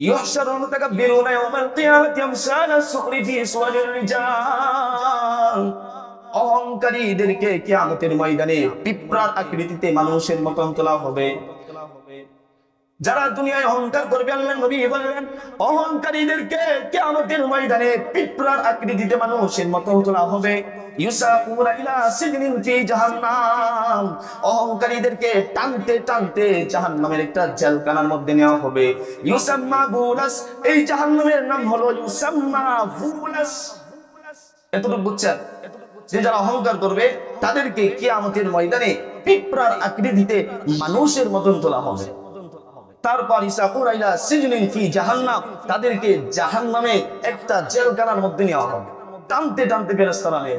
يحشر المتكبرون يوم القيامة أمثال الصقر في صور الرجال অহংকারীদেরকে কিয়ামতের ময়দানে পিঁপড়ার আকৃতিতে মানুষের মতন তোলা হবে যারা দুনিয়ায় অহংকার করবে আল্লাহ নবী বললেন অহংকারীদেরকে কিয়ামতের ময়দানে পিঁপড়ার আকৃতিতে মানুষের মতন তোলা হবে ইউসাকুনা ইলা সিজনিন ফি জাহান্নাম। অহংকারীদেরকে টানতে টানতে জাহান্নামের একটা জেলখানার মধ্যে নেওয়া হবে। ইউসাম্মা বুলাস, এই জাহান্নামের নাম হলো ইউসাম্মা বুলাস। এতটুকু বুঝছেন? যে যারা অহংকার করবে, তাদেরকে ময়দানে পিঁপড়ার আকৃতিতে মানুষের মতন তোলা হবে। তারপর ইসাকুরা ইলা সিজনিন ফি জাহান্নাম, তাদেরকে জাহান্নামে একটা জেলখানার মধ্যে নেওয়া হবে। টানতে টানতে ফেরেশতারা নিয়ে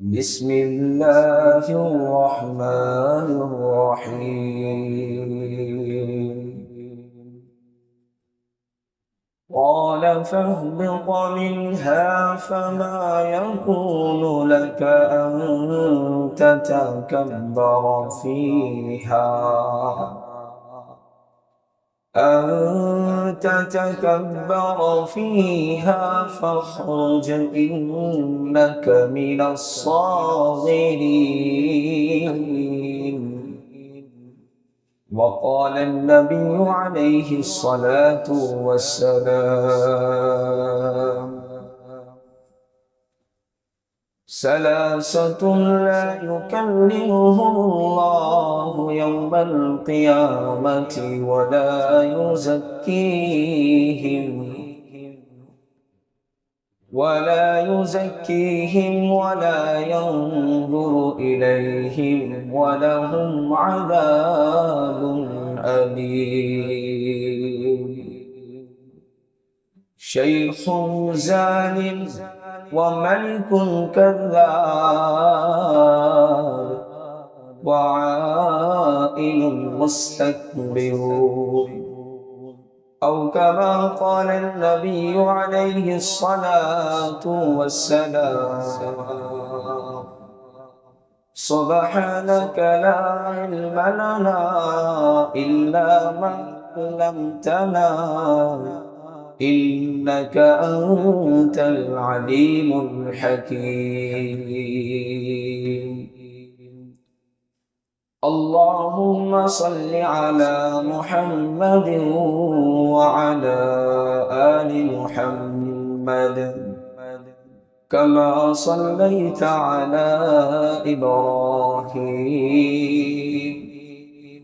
بسم الله الرحمن الرحيم. قال فاهبط منها فما يكون لك أن تتكبر فيها. أن تتكبر فيها فاخرج إنك من الصاغرين. وقال النبي عليه الصلاة والسلام ثلاثة لا يكلمهم الله يوم القيامة ولا يزكيهم ولا يزكيهم ولا ينظر إليهم ولهم عذاب أليم. شيخ زان وملك كذاب وعائل مستكبر. أو كما قال النبي عليه الصلاة والسلام سبحانك لا علم لنا إلا ما علمتنا. إنك أنت العليم الحكيم. اللهم صل على محمد وعلى آل محمد. كما صليت على إبراهيم.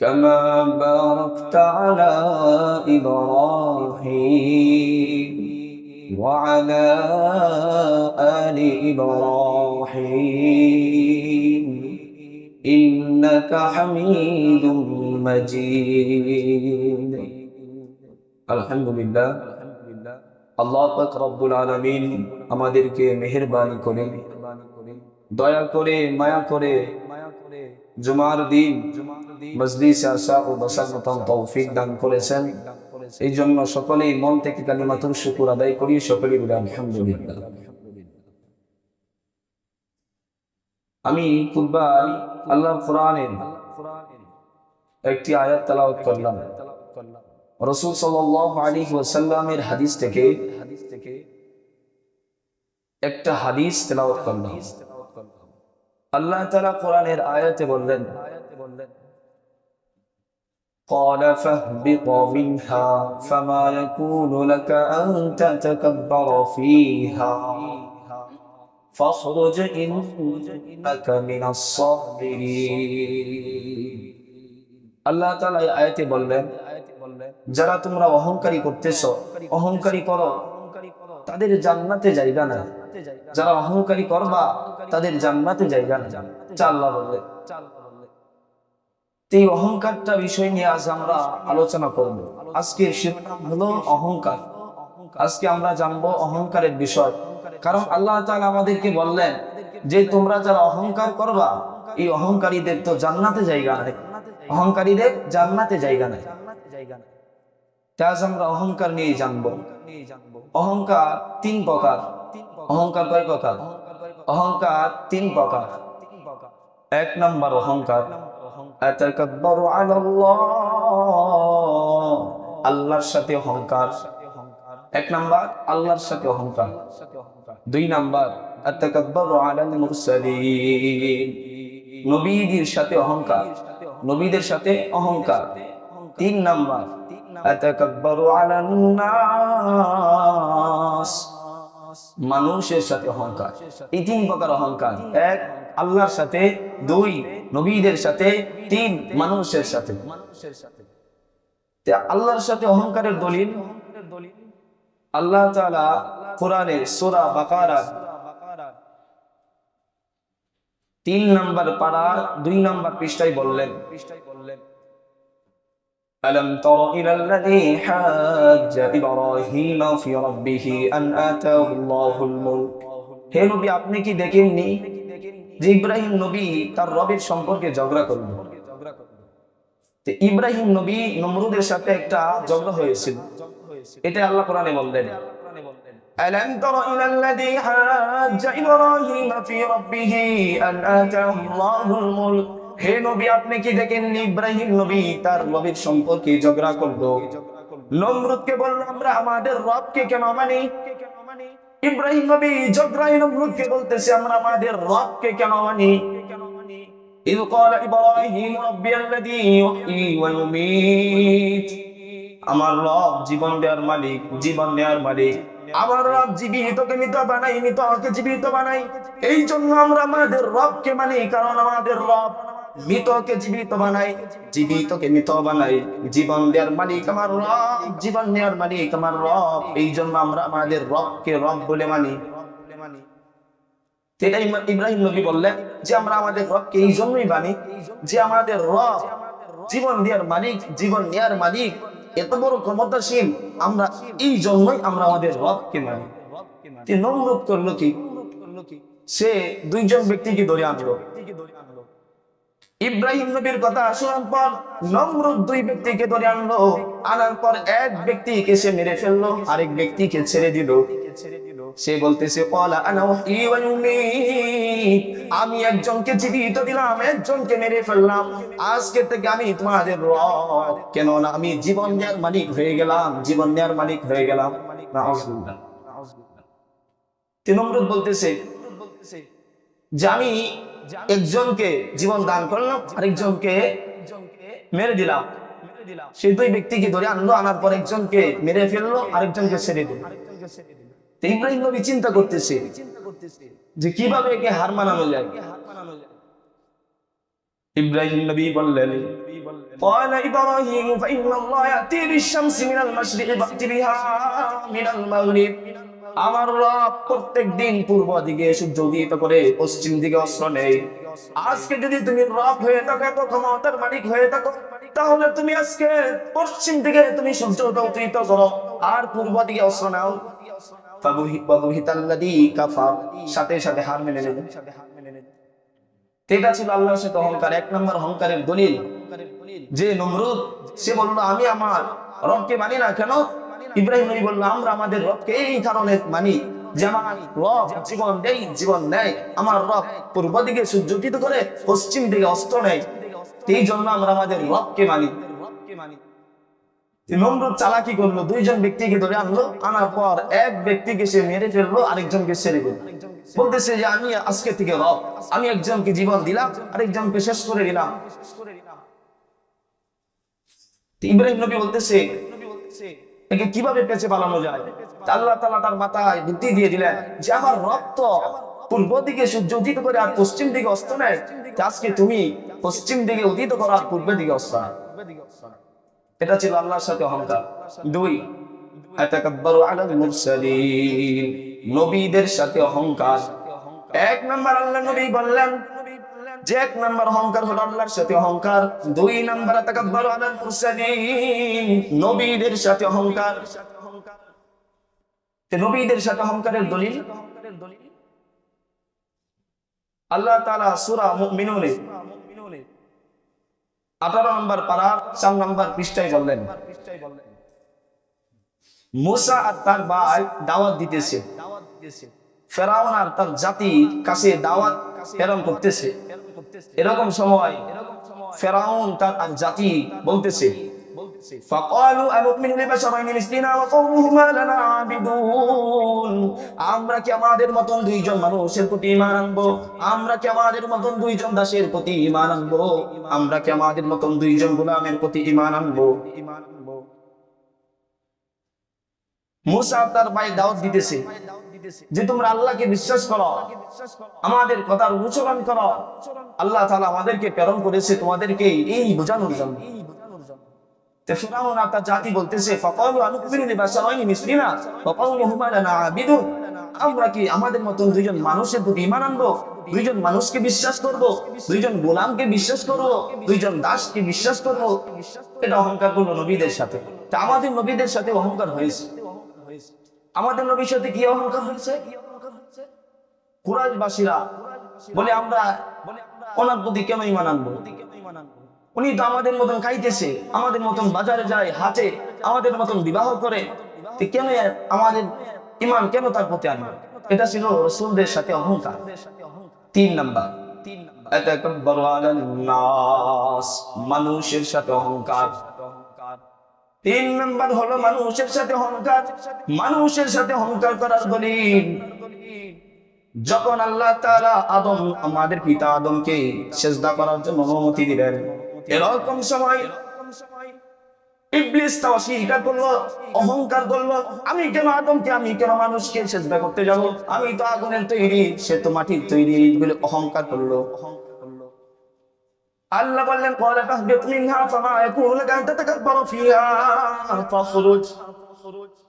كما باركت على إبراهيم وعلى آل إبراهيم إنك حميد مجيد আলহামদুলিল্লাহ আল্লাহ পাক রব্বুল আলামিন আমাদেরকে মেহেরবানি করে দয়া করে মায়া করে জুমার দিন মজলিসে আসা ও বসার মতন তৌফিক দান করেছেন। এই জন্য সকলেই মন থেকে কালিমাতুল শুকুর আদায় করি, সকলেই বলে আলহামদুলিল্লাহ। আমি আল্লাহ কোরআনের একটি আয়াত করলাম। রসুল ওয়াসাল্লামের হাদিস থেকে হাদিস থেকে একটা হাদিস করলাম। আল্লাহ তাআলা কোরআনের আয়াতে বললেন قال فاهبط منها فما يكون لك أن تتكبر فيها فاخرج إنك من الصاغرين আল্লাহ তাআলা এই আয়াতে বললেন যারা তোমরা অহংকারী করতেছ অহংকারী করো তাদের জান্নাতে জায়গা না যারা অহংকারী করবা তাদের জান্নাতে জায়গা না যা আল্লাহ বললেন তো এই অহংকারটা বিষয় নিয়ে আজ আমরা আলোচনা করব। আজকে শিরোনাম হলো অহংকার। আজকে আমরা জানব অহংকারের বিষয়। কারণ আল্লাহ তাআলা আমাদেরকে বললেন যে, তোমরা যারা অহংকার করবা, এই অহংকারীদের তো জান্নাতে জায়গা নাই। অহংকারীদের জান্নাতে জায়গা নাই। আজ আমরা অহংকার নিয়ে জানব। অহংকার তিন প্রকার। অহংকার কয় প্রকার? অহংকার তিন প্রকার। এক নম্বর অহংকার। আতাকাব্বারু আলা আল্লাহ আল্লাহর সাথে অহংকার। এক নাম্বার, আল্লাহর সাথে অহংকার। দুই নাম্বার, আতাকাব্বারু আলাল মুরসালিন। নবীদের সাথে অহংকার। নবীদের সাথে অহংকার। তিন নাম্বার, আতাকাব্বারু আলান নাস। মানুষের সাথে অহংকার। এই তিন প্রকার অহংকার। এক, আল্লাহর সাথে। দুই নবীদের সাথে তিন মানুষের সাথে তে আল্লাহর সাথে অহংকারের দলিল আল্লাহ তাআলা কোরআনে সূরা বাকারা তিন নাম্বার পারা দুই নাম্বার পৃষ্ঠায় বললেন ألم تر إلى الذي حاج إبراهيم في ربه أن آتاه الله الملك হে নবী আপনি কি দেখেননি যে ইব্রাহিম নবী তার রবের সম্পর্কে ঝগড়া করল তো ইব্রাহিম নবী নমরুদের সাথে একটা ঝগড়া হয়েছিল এটা আল্লাহ কোরআনে বললেন ألم تر إلى الذي حاج إبراهيم في ربه أن آتاه الله الملك হে নবী আপনি কি দেখেননি ইব্রাহিম নবী তার রবের সম্পর্কে ঝগড়া করলো নমরুদকে বলল আমরা আমাদের রবকে কেন মানি ইব্রাহিম নবী ঝগড়াই নমরুদকে বলতেছে আমরা আমাদের রবকে কেন মানি إذ قال إبراهيم ربي الذي يحيي ويميت আমার রব জীবন দেওয়ার মালিক জীবন নেওয়ার মালিক আমার রব জীবিতকে মৃত বানাই মৃতকে জীবিত বানাই এই জন্য আমরা আমাদের রবকে মানি কারণ আমাদের রব মৃতকে জীবিত বানাই, জীবিতকে মৃত বানাই। জীবন দেওয়ার মালিক আমার রব, জীবন নেওয়ার মালিক আমার রব। এই জন্য আমরা আমাদের রবকে রব বলে মানি। ইব্রাহিম নবী বললেন যে আমরা আমাদের রবকে এই জন্যই মানি যে আমাদের রব জীবন দেওয়ার মালিক, জীবন নেওয়ার মালিক, এত বড় ক্ষমতাসীন আমরা এই জন্যই আমরা আমাদের রবকে মানি। নমরুদ করল কি? সে দুইজন ব্যক্তিকে ধরে আনলো। ইব্রাহিম নবীর কথা শোনার পর নমরুদ দুই ব্যক্তিকে ধরে আনলো। আনার পর এক ব্যক্তিকে সে মেরে ফেলল, আরেক ব্যক্তিকে ছেড়ে দিল। সে বলতেছে। আমি একজনকে জীবিত দিলাম, একজনকে মেরে ফেললাম। আজকে থেকে আমি তোমাদের রব। কেননা আমি জীবন দেওয়ার মালিক হয়ে গেলাম, জীবন নেওয়ার মালিক হয়ে গেলাম। নাউজুবিল্লাহ। তিন নম্বর বলতেছে যে আমি একজনকে জীবন দান করলাম আরেকজনকে মেরে দিলাম সেই দুই ব্যক্তিকে ধরে আনলো আনার পর একজনকে মেরে ফেললো আরেকজনকে ছেড়ে দিল তো ইব্রাহিম নবী চিন্তা করতেছে যে কিভাবে একে হার মানানো যায় ইব্রাহিম নবী বললেন قال إبراهيم فإن الله يأتي بالشمس من المشرق فأت بها من المغرب আমার রব প্রত্যেক দিন পূর্ব দিকে সূর্য উদিত করে পশ্চিম দিকে অস্ত্র নেই আজকে যদি তুমি রব হয়ে থাকো এত ক্ষমতার মালিক হয়ে থাকো, তাহলে তুমি আজকে পশ্চিম দিকে তুমি সূর্য উদিত করো আর পূর্ব দিকে অস্ত্র নাও। আমি আমার রবকে মানি না কেন? ইব্রাহিম নবী বলল, আমরা আমাদের রবকে এই কারণে মানি চালাকি করল, দুইজন ব্যক্তিকে ধরে আনলো। আনার পর এক ব্যক্তিকে সে মেরে ফেলল, আরেকজনকে ছেড়ে দিল। বলতেছে যে, আমি আজকে থেকে রব। আমি একজনকে জীবন দিলাম, আরেকজনকে শেষ করে দিলাম। ইব্রাহিম নবী বলতেছে একে কীভাবে পেছে পালানো যায়? আল্লাহ তাআলা তার মাথায় বুদ্ধি দিয়ে দিলেন যে আমার রক্ত পূর্ব দিকে সূর্য উদিত করে আর পশ্চিম দিকে অস্ত নেয়। আজকে তুমি পশ্চিম দিকে উদিত করো আর পূর্বের দিকে অস্ত এটা ছিল আল্লাহর সাথে অহংকার। দুই নবীদের সাথে অহংকার। এক নম্বর আল্লাহ নবী বললেন যে এক নাম্বার অহংকার হলো আল্লাহর সাথে অহংকার, দুই নাম্বার আতাকাব্বারু আলাল মুরসালিন, নবীদের সাথে অহংকার। তো নবীদের সাথে অহংকারের দলিল? আল্লাহ তাআলা সূরা মুমিনুনে আঠারো নম্বর পাড়ার চার নম্বর পৃষ্ঠায় বললেন, মুসা আর তার ভাই দাওয়াত দিতেছে। ফেরাউন আর তার জাতি কাছে দাওয়াত প্রেরণ করতেছে এরকম সময় ফেরাউন তার আর জাতি বলতেছে فقالوا أنؤمن لبشرين مثلنا وقومهما لنا عابدون আমরা কি আমাদের মতন দুইজন মানুষের প্রতি ঈমান আনবো আমরা কি আমাদের মতন দুইজন দাসের প্রতি ঈমান আনবো আমরা কি আমাদের মতন দুইজন গোলামের প্রতি ঈমান আনবো মুসা তার ভাই দাওয়াত দিতেছে যে তোমরা আল্লাহকে বিশ্বাস করো আমাদের কথার অনুসরণ করো। আল্লাহ তাআলা আমাদেরকে প্রেরণ করেছে তোমাদেরকে এই বোঝানোর জন্য। তো ফিরাউন আর তার জাতি বলতেছে ফাকালু আনুকমিনু লিবাশারাইনি মিসলিনা ওয়া কওমুহুমা লানা আবিদুন আমরা কি আমাদের মতন দুইজন মানুষের প্রতি ঈমান আনব? দুইজন মানুষকে বিশ্বাস করব? দুইজন গোলামকে বিশ্বাস করব? দুইজন দাসকে বিশ্বাস করব? এটা অহংকার করল নবীদের সাথে। আমাদের নবীদের সাথে অহংকার হয়েছে। আমাদের নবীর সাথে কি অহংকার হয়েছে? কুরাইশবাসীরা বলে আমরা ওনার প্রতি কেন ঈমান আনব উনি তো আমাদের মতন খাইতেছে, আমাদের মতন বাজারে যায়, হাটে, আমাদের মতন বিবাহ করে কেন আমাদের ইমান কেন তার প্রতি আনবে? এটা ছিল রসুলদের সাথে অহংকার। তিন নাম্বার আতাকাব্বারু আলান নাস মানুষের সাথে অহংকার। তিন নাম্বার হলো মানুষের সাথে অহংকার। মানুষের সাথে অহংকার করার দলিল। যখন আল্লাহ তাআলা আদম, আমাদের পিতা আদমকে সেজদা করার জন্য অনুমতি দিলেন, এরকম সময় অস্বীকার করল, অহংকার করল, আমি কেন আদমকে, আমি কেন মানুষকে করতে যাব? আমি তো আগুনের তৈরি, সে তো মাটির তৈরি অহংকার করল। আল্লাহ বললেন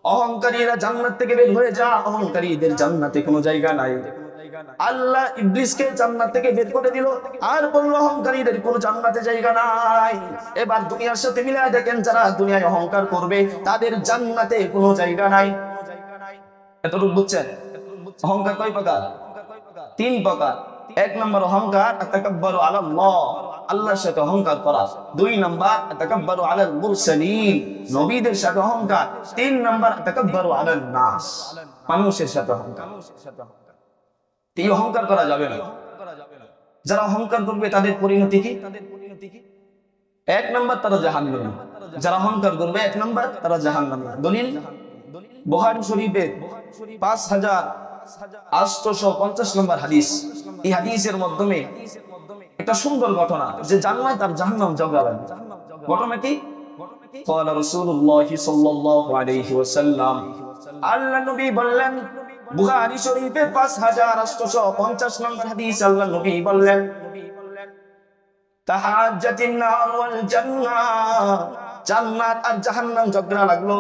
অহংকারীরা জান্নাত থেকে বের হয়ে যা। অহংকারীদের জান্নাতে কোনো জায়গা নাই। আল্লাহ ইবলিসকে জান্নাত থেকে বের করে দিল। আর বলল অহংকারীদের কোনো জান্নাতে জায়গা নাই। এবার দুনিয়ার সাথে মিলায় দেখেন যারা দুনিয়ায় অহংকার করবে তাদের জান্নাতে কোনো জায়গা নাই। এতটুকু বুঝছেন? অহংকার কয় প্রকার? তিন প্রকার। এক নম্বর অহংকার তাকাব্বারু আলাল্লাহ। আল্লাহর সাথে অহংকার করা। দুই নম্বর তাকাব্বারু আলাল মুরসালিন। নবীদের সাথে অহংকার। তিন নম্বর তাকাব্বারু আলান নাস। মানুষের সাথে অহংকার। এই অহংকার করা যাবে না। যারা অহংকার করবে, তাদের পরিণতি কি? এক নম্বর, তারা জাহান্নামী। যারা অহংকার করবে, এক নম্বর, তারা জাহান্নামী। দলিল? বুখারী শরীফে পাঁচ হাজার আটশোশো পঞ্চাশ নম্বর হাদিস। এই হাদিসের মাধ্যমে একটা সুন্দর ঘটনা যে জান্নাত আর জাহান্নাম ঝগড়া লাগে ঘটনা কি قال رسول الله صلى الله عليه وسلم আল্লাহ নবী বললেন বুখারী শরীফে 5850 নম্বর হাদিস আল্লাহ নবী বললেন তাহাজ্জাতিন নার ওয়াল জান্নাহ জান্নাত আর জাহান্নাম ঝগড়া লাগলো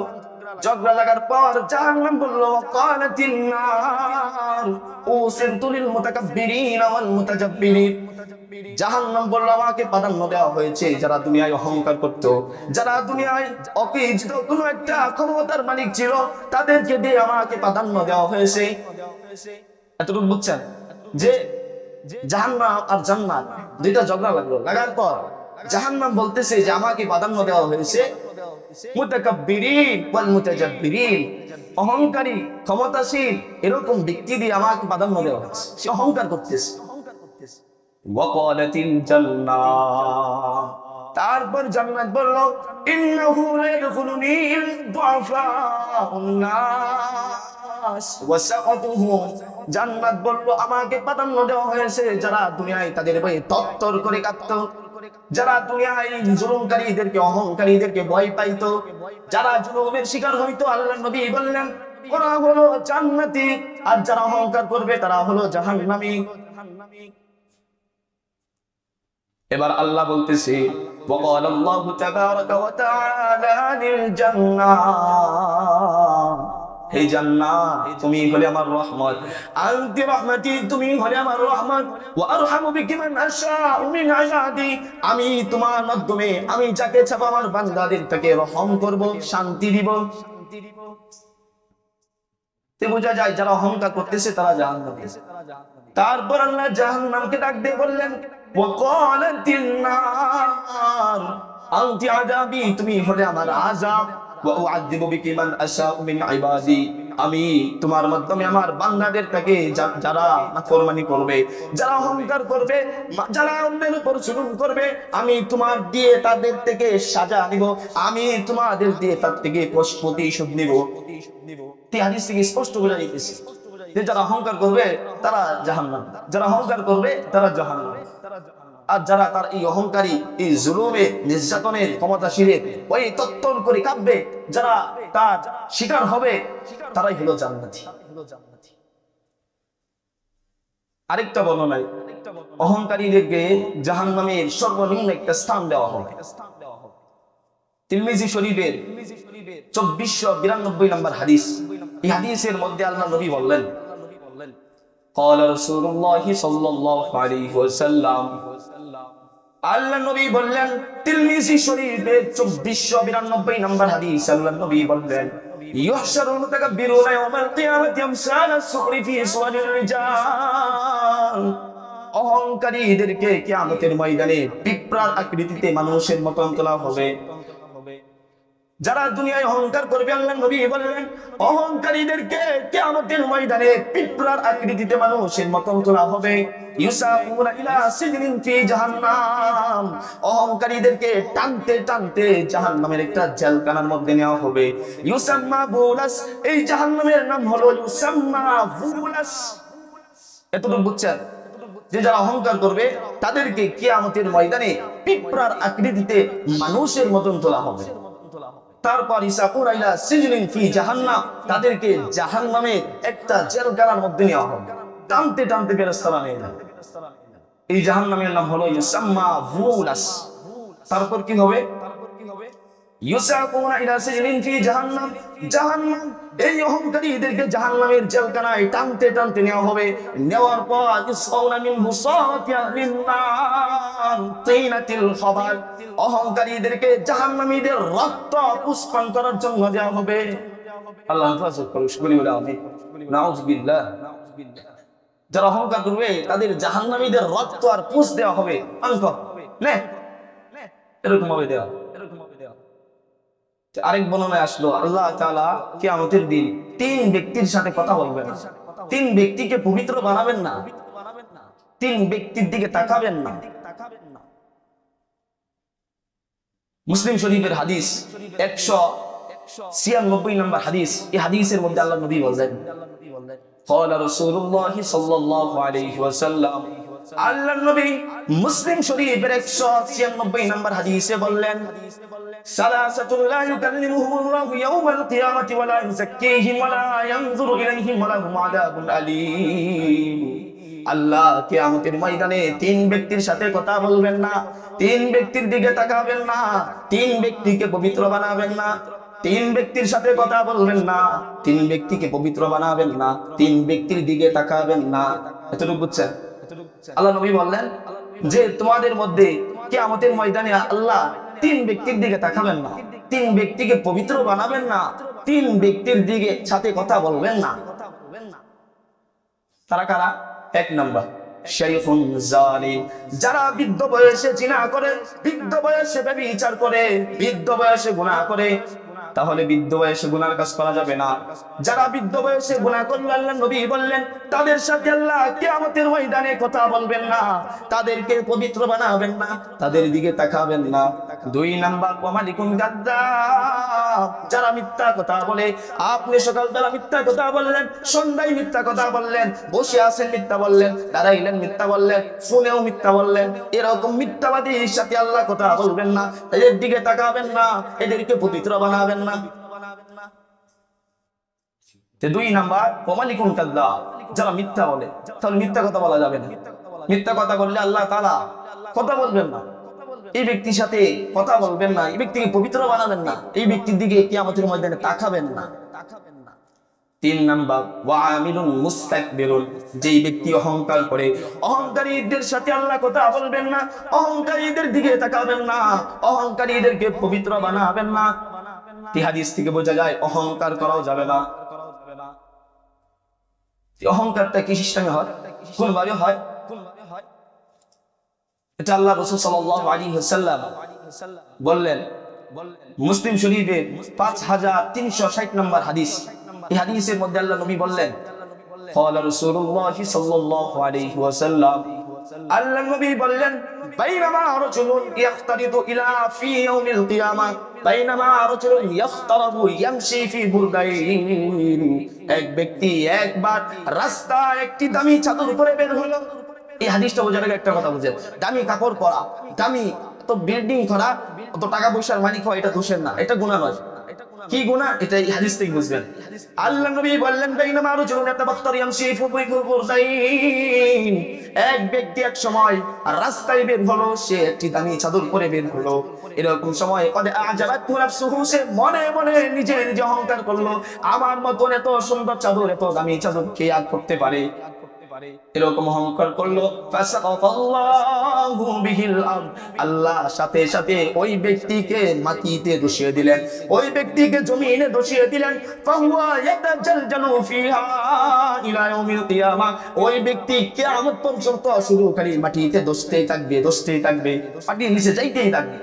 ঝগড়া লাগার পর জাহান্নাম বলল কালাতিন নার উসিরতু লিল মুতাকাব্বিরিন ওয়াল মুতাজাব্বিরিন। জাহান্নাম বলল, আমাকে প্রাধান্য দেওয়া হয়েছে যারা দুনিয়ায় অহংকার করত, যারা দুনিয়ায় অকিজিত কোনো একটা ক্ষমতার মালিক ছিল, তাদেরকে দিয়ে আমাকে প্রাধান্য দেওয়া হয়েছে। এতটুকু বুঝছেন? যে জাহান্নাম আর জান্নাত দুইটা ঝগড়া লাগল। লাগার পর জাহান্নাম বলতেছে যে, আমাকে প্রাধান্য দেওয়া হয়েছে অহংকারী, ক্ষমতাশীল, এরকম ব্যক্তি দিয়ে আমাকে প্রাধান্য দেওয়া সে অহংকার করতেছে। তারপর জান্নাত বলল জান্নাত বলল, আমাকে প্রাধান্য দেওয়া হয়েছে যারা দুনিয়ায় তাদের ভয়ে তত্তর করে কাঁপতো যারা দুনিয়ায় জুলুমকারীদেরকে অহংকারীদেরকে ভয় পাইতো যারা জুলুমের শিকার হইতো আল্লাহ নবী বললেন ওরা হলো জান্নাতি আর যারা অহংকার করবে তারা হলো জাহান্নামী এবার আল্লাহ বলতেছে وقال الله تبارك وتعالى للجنة হে জান্নাত, তুমি হলে আমার রহমত। আনতি রহমতি, তুমি হলে আমার রহমত। ওয়া আরহামু বিকি মান আশাউ মিন ইবাদি আমি তোমার মাধ্যমে, আমি যাকে চাপ আমার বান্দাদের থেকে রহম করব, শান্তি দিব। তে বোঝা যায়, যারা অহংকার করতেছে, তারা জাহান্নামী। তারপর আল্লাহ জাহান্নামকে ডাক দিয়ে বললেন ওয়াকালাতিন নার, আনতি আযাবি, তুমি হলে আমার আযাব। আমি তোমার মাধ্যমে আমার বান্দাদের যারা নাফরমানি করবে, যারা অহংকার করবে যারা অন্যের উপর করবে, আমি তোমার দিয়ে তাদের থেকে সাজা নিব। আমি তোমাদের দিয়ে তার থেকে প্রতিশোধ নিব। থেকে স্পষ্ট বোঝা যে যারা অহংকার করবে, তারা জাহান্নাম। যারা অহংকার করবে, তারা জাহান্নাম। আর যারা তার এই অহংকারী এই জুলুমে নির্যাতনের ক্ষমতাশীলের ওই তত্তর করে কাঁপবে যারা তার শিকার হবে তারাই হলো জান্নাতি আরেকটা বর্ণনায় অহংকারীদেরকে জাহান্নামের সর্বনিম্ন একটা স্থান দেওয়া হবে তিরমিজি শরীফের চব্বিশশো বিরানব্বই নম্বর হাদিস এই হাদিসের মধ্যে আল্লাহ নবী বললেন قال رسول الله صلى الله عليه وسلم আল্লাহ নবী বললেন তিরমিজি শরীফের চব্বিশশো বিরানব্বই নম্বর হাদিস আল্লাহ নবী বললেন يحشر المتكبرون يوم القيامة أمثال الصقر في صور الرجال অহংকারীদেরকে কিয়ামতের ময়দানে পিঁপড়ার আকৃতিতে মানুষের মতন তোলা হবে যারা দুনিয়ায় অহংকার করবে, আল্লাহ নবী বললেন, অহংকারীদেরকে কিয়ামতের ময়দানে পিঁপড়ার আকৃতিতে মানুষের মতন তোলা হবে। এই নাম যে যারা অহংকার করবে, তাদেরকে কিয়ামতের ময়দানে পিঁপড়ার আকৃতিতে মানুষের মতন তোলা হবে। তারপর ইসাকুর আইলা সিজনিন ফি জাহান্না তাদেরকে জাহান নামে একটা জেলখানার মধ্যে নেওয়া হবে। টানতে টানতে ফেরেশতারা নিয়ে যায়। এই জাহান্নামের নাম হলো ইসাম্মা ভুলাস তারপর কি হবে? তারপর কি জাহান্নাম অহংকারীদেরকে জাহান্নামের জেলখানায় টানতে নেওয়া হবে। নেওয়ার পর অহংকারীদেরকে জাহান্নামীদের রক্ত পুষ্পান করার জন্য দেওয়া হবে। যারা অহংকার করবে, তাদের জাহান্নামীদের রক্ত আর পুষ দেওয়া হবে। অঙ্ক নে। এরকম ভাবে দেওয়া আরেক বর্ণনায় আসলো আল্লাহ তাআলা কিয়ামতের দিন তিন ব্যক্তির সাথে কথা বলবেন তিন ব্যক্তিকে পবিত্র বানাবেন না তিন ব্যক্তির দিকে তাকাবেন না মুসলিম শরীফের হাদিস একশো ছিয়ানব্বই নম্বর হাদিস এই হাদিসের মধ্যে আল্লাহ নবী বললেন قال رسول الله صلى الله عليه وسلم আল্লাহ নবী মুসলিম শরীফের 196 নম্বর হাদিসে বললেন সালাসাতুল লা ইয়াওমাল কিয়ামাতি ওয়া লা ইউযাক্কিহিম ওয়া লা ইয়ানজুরু ইলাইহিম ওয়া লাহুম আযাবুন আলীম। আল্লাহ কিয়ামতের ময়দানে তিন ব্যক্তির সাথে কথা বলবেন না, তিন ব্যক্তির দিকে তাকাবেন না, তিন ব্যক্তিকে পবিত্র বানাবেন না, তিন ব্যক্তির সাথে কথা বলবেন না, তিন ব্যক্তিকে পবিত্র বানাবেন না, তিন ব্যক্তির দিকে তাকাবেন না। এতটুকু বুঝছেন? আল্লাহ নবী বললেন যে তোমাদের মধ্যে কিয়ামতের ময়দানে আল্লাহ তিন ব্যক্তির দিকে তাকাবেন না। তিন ব্যক্তিকে পবিত্র বানাবেন না। তিন ব্যক্তির দিকে সাথে কথা বলবেন না। তারা কারা? এক নাম্বার যারা বৃদ্ধ বয়সে জিনা করে, বৃদ্ধ বয়সে ব্যভিচার করে, বৃদ্ধ বয়সে গুনাহ করে তাহলে বৃদ্ধ বয়সে গুনার কাজ করা যাবে না। যারা বৃদ্ধ বয়সে গুনা করবে আল্লাহ নবী বললেন, তাদের সাথে আল্লাহ কেয়ামতের ময়দানে কথা বলবেন না। তাদেরকে পবিত্র বানাবেন না, তাদের দিকে তাকাবেন না। দুই নাম্বার ওমালিকুন গাদ্দাব যারা মিথ্যা কথা বলে। আপনি সকালবেলা মিথ্যা কথা বললেন, সন্ধ্যায় মিথ্যা কথা বললেন, বসে আছেন মিথ্যা বললেন, দাঁড়াইলেন মিথ্যা বললেন ফোনেও মিথ্যা বললেন। এরকম মিথ্যাবাদীর সাথে আল্লাহ কথা বলবেন না, এদের দিকে তাকাবেন না, এদেরকে পবিত্র বানাবেন না। দুই নাম্বার ওমালিকুন কাল্লা যারা মিথ্যা বলে, তাহলে মিথ্যা কথা বলা যাবে না। মিথ্যা কথা বললে আল্লাহ তাআলা কথা বলবেন না। এই ব্যক্তির সাথে কথা বলবেন না, এই ব্যক্তিকে পবিত্র বানাবেন না, এই ব্যক্তির দিকে কিয়ামতের ময়দানে তাকাবেন না। যেই ব্যক্তি অহংকার করে, অহংকারীদের সাথে আল্লাহ কথা বলবেন না, অহংকারীদের দিকে তাকাবেন না, অহংকারীদেরকে পবিত্র বানাবেন না। থেকে বোঝা যায়, অহংকার করাও যাবে না। অহংকারটা কি সিস্টেমে হয়? কোন ভাবে হয়? এটা আল্লাহ রসুল সাল্লাল্লাহু আলাইহি ওয়াসাল্লাম বললেন মুসলিম শরীফের পাঁচ হাজার তিনশো ষাট নম্বর হাদিস এই হাদিসের মধ্যে আল্লাহ নবী বললেন قال رسول الله صلى الله عليه وسلم আল্লাহ নবী বললেন বাইনামা রাজুলুন ইয়াখতারিদু ইলা ফি ইয়াউমিল কিয়ামা বাইনামা রাজুলুন ইয়াখতারাবু ইয়ামশি ফি বুরদাইন এক ব্যক্তি একবার রাস্তায় একটি দামি চাদর পরে বের হলো এই হাদিসটা বোঝার আগে একটা কথা বুঝেন। দামি কাপড় পরা, দামি তো বিল্ডিং করা অত টাকা পয়সার মালিক হয় এটা দোষের না, এটা গুণা নয়। কি গুণা এটা এই হাদিস থেকে বুঝবেন। আল্লাহ নবী বললেন, বাইনা চলুন একটা বক্তর ইয়ামশি ফুকুই ফুকুর দাইন এক ব্যক্তি এক সময় রাস্তায় বের হলো, সে একটি দামি চাদর পরে বের হলো। এরকম সময় কদে আজাবাত নাফসুহু, সে মনে মনে নিজে নিজে অহংকার করল। আমার মতন এত সুন্দর চাদর, এত দামি চাদর কে আর করতে পারে? এরকম অহংকার করল। আল্লাহ সাথে সাথে ওই ব্যক্তিকে মাটিতে দোষিয়ে দিলেন। ওই ব্যক্তিকে জমিনে দোষিয়ে দিলেন। ওই ব্যক্তি পর্যন্ত শুধু খালি মাটিতে দোষতেই থাকবে দোষতেই থাকবে। মাটির নিচে যাইতেই থাকবে।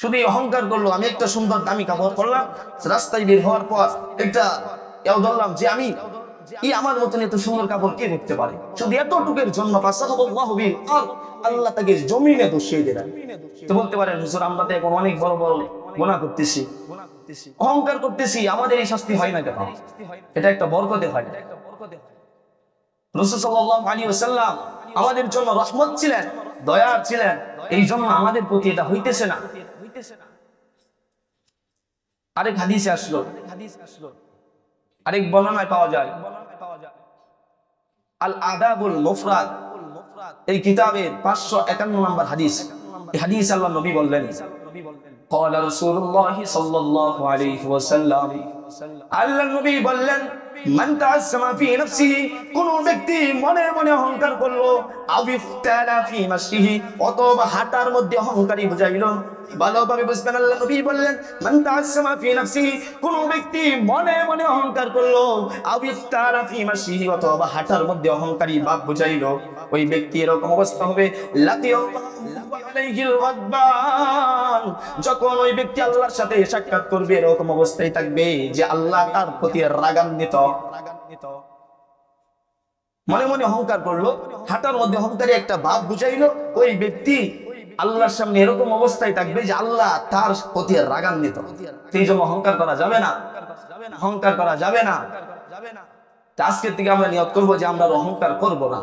শুধু অহংকার করল। আমি একটা সুন্দর দামি কাপড় পরলাম। রাস্তায় বের হওয়ার পর একটা এও ধরলাম যে আমি এই আমার মতন এত সুন্দর কাপড় কে দেখতে পারে? শুধু এতটুকের জন্য। আল্লাহ তাকে জমিনে দোষিয়ে তো বলতে পারেন, হুজুর, আমরা তো এখন অনেক বড় বড় গুনাহ করতেছি। অহংকার করতেছি, আমাদের এই শাস্তি হয় না কেন? এটা একটা বরকতে হয়। আমাদের জন্য রহমত ছিলেন, দয়ার ছিলেন, এই জন্য আমাদের প্রতি এটা হইতেছে না। আরেক হাদিসে আসলো আরেক বর্ণনায় পাওয়া যায় আল আদাবুল মুফরাদ এই কিতাবের পাঁচশো একান্ন নম্বর হাদিস এই হাদিস আল্লাহ নবী বললেন قال رسول الله صلى الله عليه وسلم আল্লাহ নবী বললেন মান তাআসসামা ফি নাফসিহি কোন ব্যক্তি মনে মনে অহংকার করলো আবিফতালা ফি মাসিহি অথবা হাঁটার মধ্যে অহংকারী বুঝাইলো ভালোভাবে বুঝবেন আল্লাহ নবী বললেন কোন ব্যক্তি মনে মনে অহংকার করল মাসিহি, অথবা হাঁটার মধ্যে অহংকারী ভাব ওই ব্যক্তি এরকম অবস্থা হবে। যখন ওই ব্যক্তি আল্লাহর সাথে সাক্ষাৎ করবে, এরকম অবস্থায় থাকবে যে আল্লাহ তার প্রতি রাগান্বিত। মনে মনে অহংকার করল, হাঁটার মধ্যে অহংকারী একটা ভাব বুঝাইলো। ওই ব্যক্তি আল্লাহর সামনে এরকম অবস্থায় থাকবে যে আল্লাহ তার প্রতি রাগান্বিত। সেই জন্য অহংকার করা যাবে না। অহংকার করা যাবে না। আজকের থেকে আমরা নিয়ত করব যে আমরা অহংকার করব না।